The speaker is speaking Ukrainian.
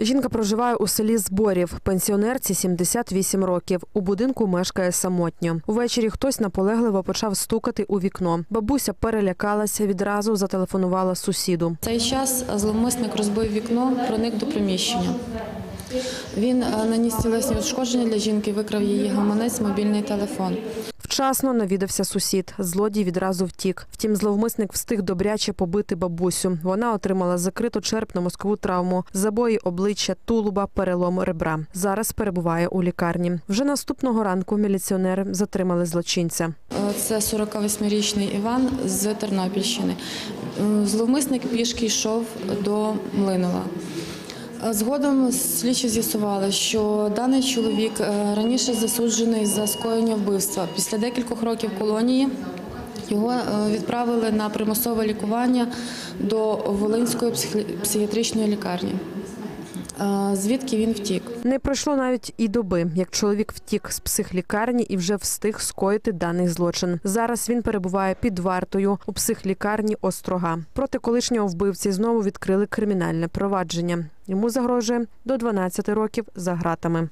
Жінка проживає у селі Зборів. Пенсіонерці 78 років. У будинку мешкає самотньо. Увечері хтось наполегливо почав стукати у вікно. Бабуся перелякалася, відразу зателефонувала сусіду. Цей час зловмисник розбив вікно, проник до приміщення. Він е, наніс тілесні ушкодження для жінки, викрав її гаманець, мобільний телефон. Вчасно навідався сусід. Злодій відразу втік. Втім, зловмисник встиг добряче побити бабусю. Вона отримала закриту черепно-мозкову травму, забої обличчя, тулуба, перелом ребра. Зараз перебуває у лікарні. Вже наступного ранку міліціонери затримали злочинця. Е, Це 48-річний Іван з Тернопільщини. Е, Зловмисник пішки йшов до Млинова. Е, Згодом слідчі з'ясували, що даний чоловік е, раніше засуджений за скоєння вбивства. Після декількох років колонії його е, відправили на примусове лікування до Волинської психіатричної лікарні, звідки він втік. Не пройшло навіть і доби, як чоловік втік з психлікарні і вже встиг скоїти даний злочин. Зараз він перебуває під вартою у психлікарні Острога. Проти колишнього вбивці знову відкрили кримінальне провадження. Йому загрожує до 12 років за гратами.